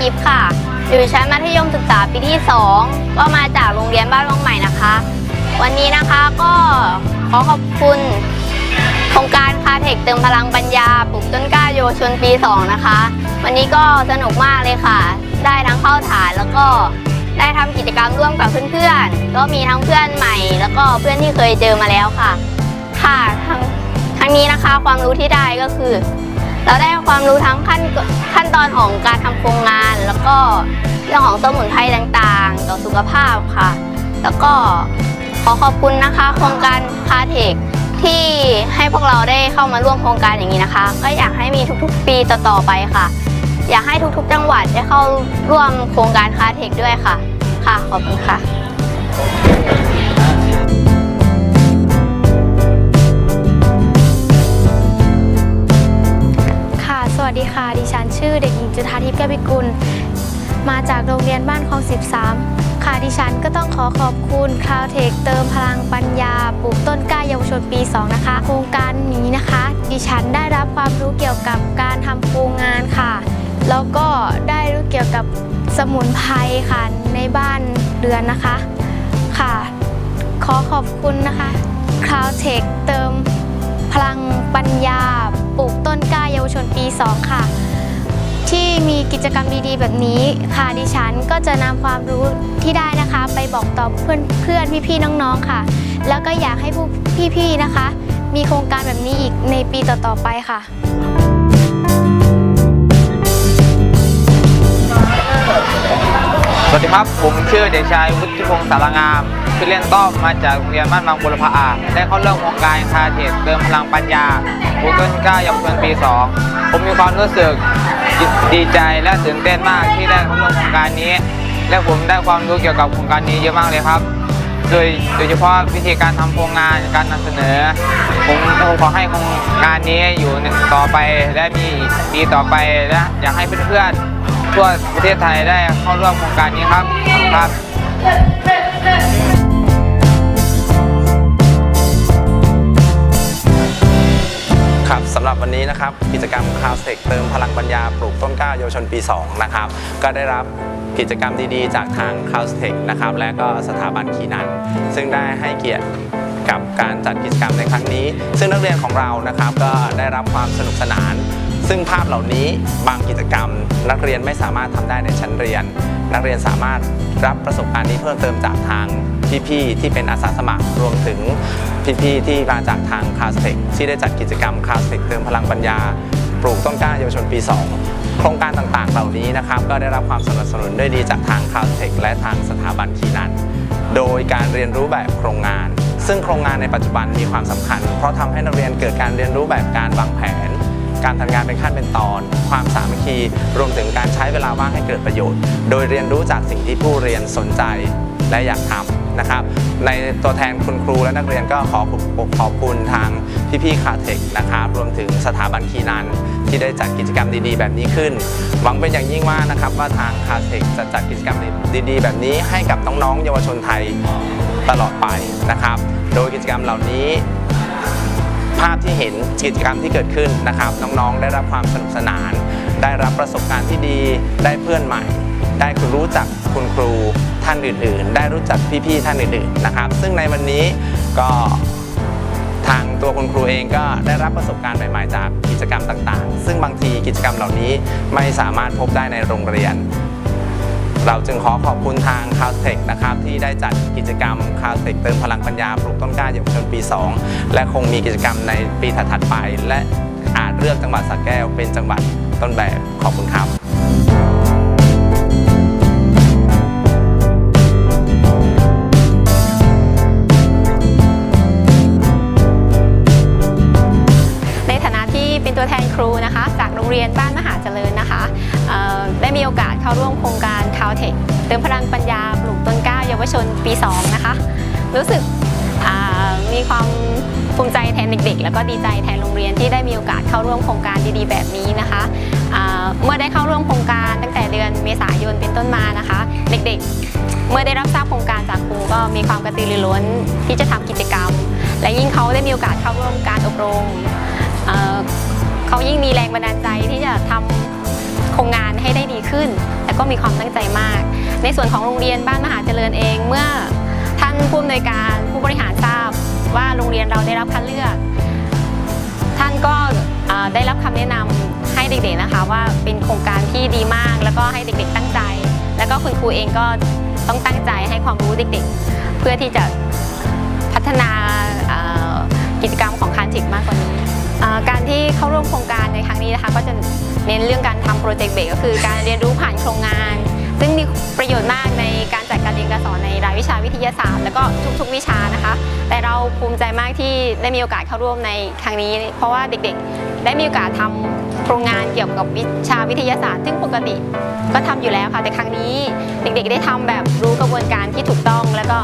กิฟต์ค่ะ อยู่ชั้นมัธยมศึกษาปีที่ 2 ก็มาจากโรงเรียนบ้านวังใหม่นะคะ วันนี้นะคะก็ขอขอบคุณโครงการคาเทคเติมพลังปัญญาปลูกต้นกล้าเยชนปี 2 นะคะ วันนี้ก็สนุกมากเลยค่ะ ได้ทั้งเข้าฐานแล้วก็ได้ทำกิจกรรมร่วมกับเพื่อนๆ ก็มีทั้งเพื่อนใหม่ แล้วก็เพื่อนที่เคยเจอมาแล้วค่ะ ค่ะทั้งทั้งนี้นะคะความรู้ที่ได้ก็คือ เราได้ความรู้ทั้งขั้นขั้นตอนของการทำโครงงาน แล้วก็เรื่องของสมุนไพรต่างๆ ต่อสุขภาพค่ะ แล้วก็ขอขอบคุณนะคะโครงการคาเทคที่ให้พวกเราได้เข้ามาร่วมโครงการอย่างนี้นะคะ ก็อยากให้มีทุกๆ ปีต่อๆไปค่ะ อยากให้ทุกๆ จังหวัดได้เข้าร่วมโครงการคาเทคด้วยค่ะ ค่ะขอบคุณค่ะ วัสดีค่ะ ดิฉันชื่อเด็กหญิงจุธาทิพย์แก้วพิกุล มาจากโรงเรียนบ้านคลอง 13 ค่ะ ดิฉันก็ต้องขอขอบคุณคาวเทคเติมพลังปัญญาปลูกต้นกล้าเยาวชนปี 2 นะคะ โครงการนี้นะคะ ดิฉันได้รับความรู้เกี่ยวกับการทำโครงงานค่ะ แล้วก็ได้รู้เกี่ยวกับสมุนไพรค่ะ ในบ้านเรือนนะคะ ค่ะ ขอขอบคุณนะคะคาวเทคเติมพลังปัญญา ปลูกต้นกล้าเยาวชนปี 2 ค่ะ ที่มีกิจกรรมดีๆ แบบนี้ค่ะดิฉันก็จะนำความรู้ที่ได้นะคะ ไปบอกต่อเพื่อนเพื่อนพี่ๆน้องๆค่ะ แล้วก็อยากให้ผู้พี่ๆนะคะ มีโครงการแบบนี้อีกในปีต่อๆไปค่ะสวัสดีครับ ผมชื่อเด็กชายวุฒิพงศ์สารงาม ชื่อเล่นต้อมมาจากโรงเรียนบ้านบางบุรพาอาได้เข้าร่วมโครงการคาเทศเติมพลังปัญญาปลูกต้นกล้าเยาวชนปี 2 ผมมีความรู้สึกดีใจและตื่นเต้นมากที่ได้เข้าร่วมโครงการนี้ และผมได้ความรู้เกี่ยวกับโครงการนี้เยอะมากเลยครับ โดยโดยเฉพาะวิธีการทำโครงงานการนำเสนอ ผมขอให้โครงการนี้อยู่ต่อไปและมีปีต่อไปและอยากให้เพื่อนๆทั่วประเทศไทยได้เข้าร่วมโครงการนี้ครับครับ ครับสำหรับวันนี้นะครับกิจกรรมคาวเทคเติมพลังปัญญาปลูกต้นกล้าเยาวชนปี 2 นะครับ ก็ได้รับกิจกรรมดีๆ จากทางคาวเทคนะครับและก็สถาบันขีนันซึ่งได้ให้เกียรติกับการจัดกิจกรรมในครั้งนี้ ซึ่งนักเรียนของเรานะครับก็ได้รับความสนุกสนาน ซึ่งภาพเหล่านี้บางกิจกรรม นักเรียนไม่สามารถทำได้ในชั้นเรียน นักเรียนสามารถรับประสบการณ์นี้เพิ่มเติมจากทาง พี่ๆที่เป็นอาสาสมัครรวมถึงพี่ๆที่มาจากทางคาสเทคที่ได้จัดกิจกรรมคาสเทคเติมพลังปัญญา ปลูกต้นกล้าเยาวชนปี 2 โครงการต่างๆ เหล่านี้นะครับก็ได้รับความสนับสนุนด้วยดีจากทางคาสเทคและทางสถาบันคีนันโดยการเรียนรู้แบบโครงงาน ซึ่งโครงงานในปัจจุบันมีความสำคัญ เพราะทำให้นักเรียนเกิดการเรียนรู้แบบการวางแผนการทำงานเป็นขั้นเป็นตอน ความสามัคคี รวมถึงการใช้เวลาว่างให้เกิดประโยชน์ โดยเรียนรู้จากสิ่งที่ผู้เรียนสนใจและอยากทำ นะครับ ในตัวแทนคุณครูและนักเรียนก็ขอขอบคุณทางพี่ๆคาเทคนะครับรวมถึงสถาบันคีนันที่ได้จัดกิจกรรมดีๆ แบบนี้ขึ้น หวังเป็นอย่างยิ่งว่านะครับว่าทางคาเทคจะจัดกิจกรรมดีๆ แบบนี้ให้กับน้องๆเยาวชนไทยตลอดไปนะครับ โดยกิจกรรมเหล่านี้ภาพที่เห็นกิจกรรมที่เกิดขึ้นนะครับ น้องๆ ได้รับความสนุกสนาน ได้รับประสบการณ์ที่ดี ได้เพื่อนใหม่ ได้รู้จักคุณครู ท่านอื่นๆ ได้รู้จักพี่ๆท่านอื่นๆนะครับ ซึ่งในวันนี้ก็ทางตัวคุณครูเองก็ได้รับประสบการณ์ใหม่ๆจากกิจกรรมต่าง ๆ ซึ่งบางทีกิจกรรมเหล่านี้ไม่สามารถพบได้ในโรงเรียน เราจึงขอขอบคุณทางคาวเทคนะครับที่ได้จัดกิจกรรมคาวเทคเติมพลังปัญญาปลูกต้นกล้าเยาวชนปี 2 และคงมีกิจกรรมในปีถัดๆไป และอาจเลือกจังหวัดสระแก้วเป็นจังหวัดต้นแบบขอบคุณครับ เรียนบ้านมหาเจริญนะคะได้มีโอกาสเข้าร่วมโครงการคาวเทคเติมพลังปัญญาปลูกต้นกล้าเยาวชนปี 2 นะคะ รู้สึกมีความภูมิใจแทนเด็กๆ แล้วก็ดีใจแทนโรงเรียนที่ได้มีโอกาสเข้าร่วมโครงการดีๆ แบบนี้นะคะ เมื่อได้เข้าร่วมโครงการตั้งแต่เดือนเมษายนเป็นต้นมานะคะ เด็กๆ เมื่อได้รับทราบโครงการจากครูก็มีความกระตือรือร้นที่จะทำกิจกรรม และยิ่งเขาได้มีโอกาสเข้าร่วมการอบรม เขายิ่งมีแรงบันดาลใจที่จะทำโครงงานให้ได้ดีขึ้น และก็มีความตั้งใจมาก ในส่วนของโรงเรียนบ้านมหาเจริญเองเมื่อท่านผู้อำนวยการผู้บริหารทราบว่าโรงเรียนเราได้รับคัดเลือก ท่านก็ได้รับคำแนะนำให้เด็กๆนะคะ ว่าเป็นโครงการที่ดีมาก แล้วก็ให้เด็กๆตั้งใจ แล้วก็คุณครูเองก็ต้องตั้งใจให้ความรู้เด็กๆ เพื่อที่จะพัฒนากิจกรรมของคานทิกมากกว่านี้ การที่เข้าร่วมโครงการในครั้งนี้นะคะก็จะเน้นเรื่องการทำโปรเจกต์เบรกก็คือการเรียนรู้ผ่านโครงงาน ซึ่งมีประโยชน์มากในการจัดการเรียนการสอนในรายวิชาวิทยาศาสตร์ แล้วก็ทุกๆ วิชานะคะ แต่เราภูมิใจมากที่ได้มีโอกาสเข้าร่วมในครั้งนี้ เพราะว่าเด็กๆ ได้มีโอกาสทำ โครงงานเกี่ยวกับวิชาวิทยาศาสตร์ ซึ่งปกติก็ทำอยู่แล้วค่ะ แต่ครั้งนี้เด็กๆได้ทำแบบรู้กระบวนการที่ถูกต้องแล้วก็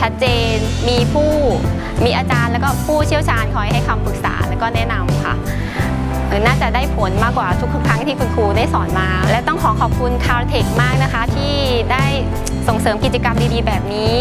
ชัดเจนมีผู้มีอาจารย์แล้วก็ผู้เชี่ยวชาญคอยให้คำปรึกษาแล้วก็แนะนำค่ะน่าจะได้ผลมากกว่าทุกครั้งที่คุณครูได้สอนมา และต้องขอขอบคุณคาร์เทคมากนะคะ ที่ได้ส่งเสริมกิจกรรมดีๆ แบบนี้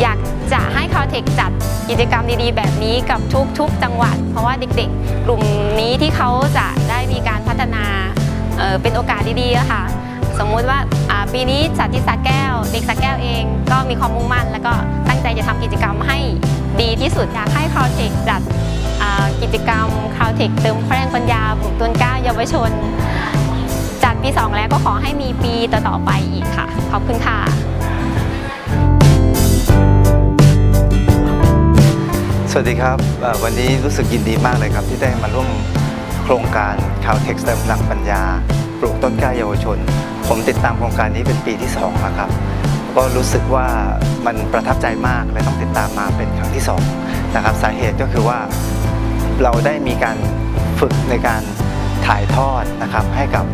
อยาก จะให้คาเทคจัดกิจกรรมดีๆ แบบนี้กับทุกๆจังหวัด เพราะว่าเด็กๆ กลุ่มนี้ที่เขาจะได้มีการพัฒนาเเป็นโอกาสดีๆค่ะ สมมุติว่าปีนี้จัดที่สระแก้ว เด็กสระแก้วเองก็มีความมุ่งมั่น แล้วก็ตั้งใจจะทำกิจกรรมให้ดีที่สุดอยากให้คาเทคจัดกิจกรรมคาวเทคเติมแรงปัญญาปลูกต้นกล้าเยาวชน จัดปี 2 แล้วก็ขอให้มีปีต่อๆไปอีกค่ะ ขอบคุณค่ะ วัสดีครับวันนี้รู้สึกยินดีมากเลยครับ ที่ได้มาร่วมโครงการข่าวเท็กซ์เติมพลังปัญญา ปลูกต้นกล้าเยาวชน ผมติดตามโครงการนี้เป็นปีที่2แล้วครับ ก็รู้สึกว่ามันประทับใจมากและต้องติดตามมาเป็นครั้งที่2นะครับสาเหตุก็คือว่าเราได้มีการฝึกในการถ่ายทอดนะครับให้กับ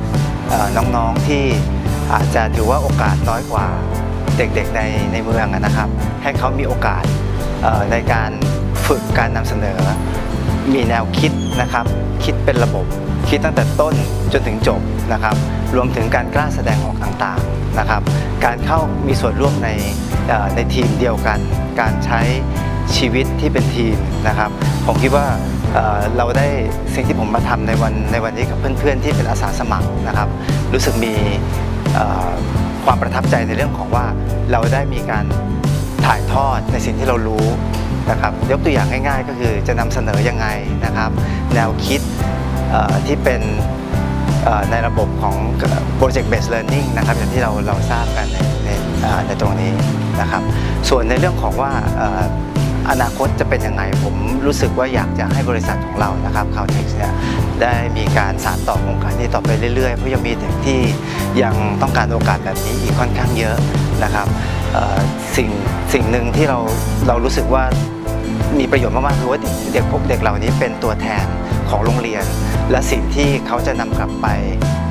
น้องๆที่อาจจะถือว่าโอกาสน้อยกว่าเด็กๆในในเมืองนะครับ ให้เขามีโอกาสในการ ฝึกการนำเสนอ มีแนวคิดนะครับ คิดเป็นระบบ คิดตั้งแต่ต้นจนถึงจบนะครับ รวมถึงการกล้าแสดงออกต่างๆนะครับ การเข้ามีส่วนร่วมในในทีมเดียวกัน การใช้ชีวิตที่เป็นทีมนะครับ ผมคิดว่าเเราได้สิ่งที่ผมมาทำในวันในวันนี้กับเพื่อนๆที่เป็นอาสาสมัครนะครับ รู้สึกมีความประทับใจในเรื่องของว่าเราได้มีการ ถ่ายทอดในสิ่งที่เรารู้นะครับยกตัวอย่างง่ายๆ ก็คือจะนำเสนอยังไงนะครับ แนวคิดที่เป็นในระบบของ Project Based Learning นะครับอย่างที่เราเราทราบกันในในในตรงนี้นะครับ ส่วนในเรื่องของว่าอนาคตจะเป็นยังไงผมรู้สึกว่าอยากจะให้บริษัทของเรานะครับ c o w t e x เนี่ยได้มีการสานต่อโครงการนี้ต่อไปเรื่อยๆ เพราะยังมีเด็กที่ยังต้องการโอกาสแบบนี้อีกค่อนข้างเยอะนะครับ สิ่งสิ่งหนึ่งที่เราเรารู้สึกว่ามีประโยชน์มากๆคือว่าเด็กพวกเด็กเหล่านี้เป็นตัวแทนของโรงเรียน และสิ่งที่เขาจะนำกลับไป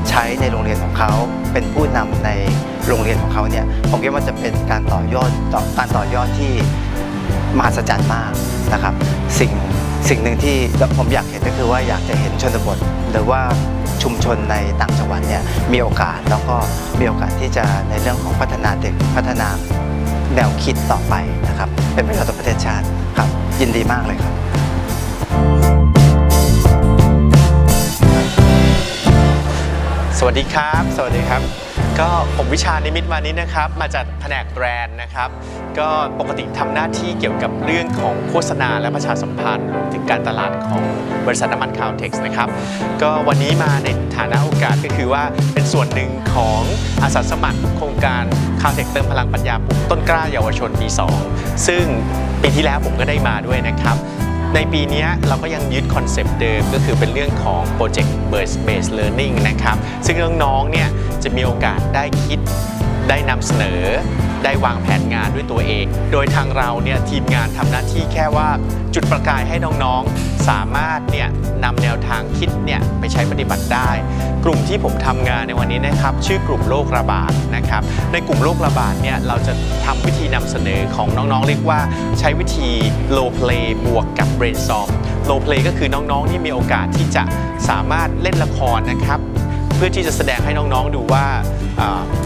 ใช้ในโรงเรียนของเขา เป็นผู้นำในโรงเรียนของเขาเนี่ยผมคิดว่าจะเป็นการต่อยอดต่อการต่อยอดที่มหัศจรรย์มากนะครับ สิ่งสิ่งหนึ่งที่ผมอยากเห็นก็คือว่าอยากจะเห็นชนบทหรือว่า ชุมชนในต่างจังหวัดเนี่ยมีโอกาสแล้วก็มีโอกาสที่จะในเรื่องของพัฒนาเด็กพัฒนาแนวคิดต่อไปนะครับ เป็นประโยชน์ต่อประเทศชาติครับ ยินดีมากเลยครับสวัสดีครับ สวัสดีครับ ก็ผมวิชานิมิตมานิดนะครับ มาจากแผนกแบรนด์นะครับ ก็ปกติทำหน้าที่เกี่ยวกับเรื่องของโฆษณาและประชาสัมพันธ์รวมถึงการตลาดของบริษัทน้ำมันคาวเท็กซ์นะครับ ก็วันนี้มาในฐานะโอกาสก็คือว่าเป็นส่วนหนึ่งของอาสาสมัครโครงการคาวเท็กเติมพลังปัญญาปลูกต้นกล้าเยาวชนปี 2 ซึ่งปีที่แล้วผมก็ได้มาด้วยนะครับ ในปีนี้เราก็ยังยึดคอนเซปต์เดิมก็คือเป็นเรื่องของ Project Based Based Learning นะครับ ซึ่งน้องๆเนี่ยจะมีโอกาสได้คิด ได้นำเสนอ ได้วางแผนงานด้วยตัวเอง โดยทางเราเนี่ยทีมงานทำหน้าที่แค่ว่าจุดประกายให้น้องๆ สามารถเนี่ยนำแนวทางคิดเนี่ยไปใช้ปฏิบัติได้ กลุ่มที่ผมทำงานในวันนี้นะครับ ชื่อกลุ่มโรคระบาดนะครับ ในกลุ่มโรคระบาดเนี่ยเราจะทำวิธีนำเสนอของน้องๆ เรียกว่าใช้วิธี low play บวกกับ brainstorm low play ก็คือน้องๆ ที่มีโอกาสที่จะสามารถเล่นละครนะครับ พื่อที่จะแสดงให้น้องๆดูว่า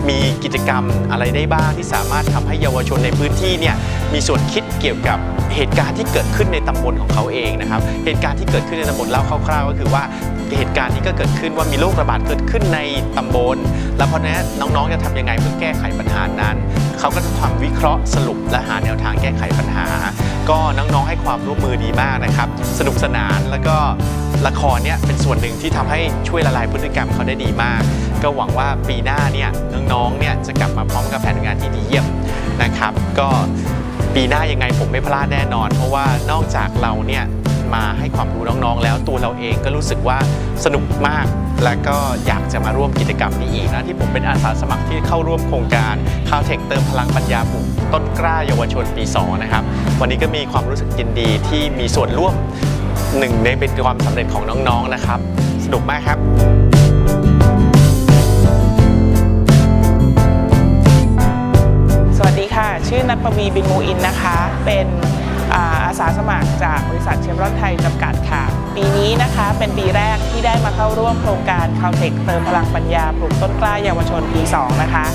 มีกิจกรรมอะไรได้บ้างที่สามารถทำให้เยาวชนในพื้นที่เนี่ยมีส่วนคิดเกี่ยวกับเหตุการณ์ที่เกิดขึ้นในตำบลของเขาเองนะครับ เหตุการณ์ที่เกิดขึ้นในตำบลเล่าคร่าวๆ ก็คือว่าเหตุการณ์นี้ก็เกิดขึ้นว่ามีโรคระบาดเกิดขึ้นในตำบล แล้วเพราะนั้นน้องๆจะทำยังไงเพื่อแก้ไขปัญหานั้นเขาก็จะทำวิเคราะห์สรุปและหาแนวทางแก้ไขปัญหา ก็น้องๆให้ความร่วมมือดีมากนะครับ สนุกสนานแล้วก็ละครเนี่ยเป็นส่วนหนึ่งที่ทำให้ช่วยละลายพฤติกรรมเขาได้ดีมาก ก็หวังว่าปีหน้าเนี่ยน้องๆเนี่ยจะกลับมาพร้อมกับแผนงานที่ดีเยี่ยมนะครับ ก็ปีหน้ายังไงผมไม่พลาดแน่นอน เพราะว่านอกจากเราเนี่ย มาให้ความรู้น้องๆ แล้วตัวเราเองก็รู้สึกว่าสนุกมาก แล้วก็อยากจะมาร่วมกิจกรรมนี้อีกนะที่ผมเป็นอาสาสมัครที่เข้าร่วมโครงการข้าวเทคเติมพลังปัญญาปลูกต้นกล้าเยาวชนปี 2 นะครับ วันนี้ก็มีความรู้สึกยินดีที่มีส่วนร่วมหนึ่งในเป็นความสำเร็จของน้องๆนะครับ สนุกมากครับสวัสดีค่ะ ชื่อนัทปวีบินมูอินนะคะ เป็น อาสาสมัครจากบริษัทเชฟรอนไทยจำกัดค่ะ ปีนี้นะคะเป็นปีแรกที่ได้มาเข้าร่วมโครงการคาวเทคเติมพลังปัญญาปลูกต้นกล้าเยาวชนปี 2 นะคะ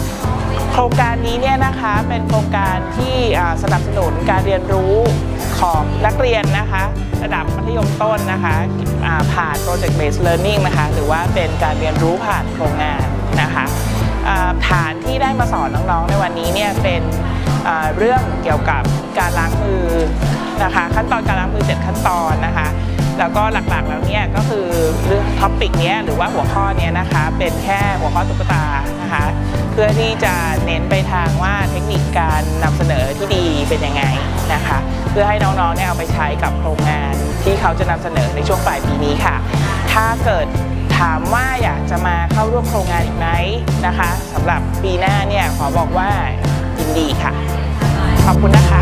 โครงการนี้เนี่ยนะคะเป็นโครงการที่สนับสนุนการเรียนรู้ของนักเรียนนะคะ ระดับมัธยมต้นนะคะผ่าน Project Based Learning นะคะ หรือว่าเป็นการเรียนรู้ผ่านโครงงานนะคะฐานที่ได้มาสอนน้องๆในวันนี้เนี่ยเป็น เรื่องเกี่ยวกับการล้างมือนะคะขั้นตอนการล้างมือ7ขั้นตอนนะคะ แล้วก็หลักๆแล้วเนี่ยก็คือเรื่องท็อปิกเนี้ยหรือว่าหัวข้อเนี้ยนะคะเป็นแค่หัวข้อตุ๊กตานะคะเพื่อที่จะเน้นไปทางว่าเทคนิคการนำเสนอที่ดีเป็นยังไงนะคะเพื่อให้น้องๆเนี่ยเอาไปใช้กับโครงงานที่เขาจะนำเสนอในช่วงปลายปีนี้ค่ะ ถ้าเกิดถามว่าอยากจะมาเข้าร่วมโครงงานอีกไหมนะคะสำหรับปีหน้าเนี่ยขอบอกว่า ดีค่ะ ขอบคุณนะคะ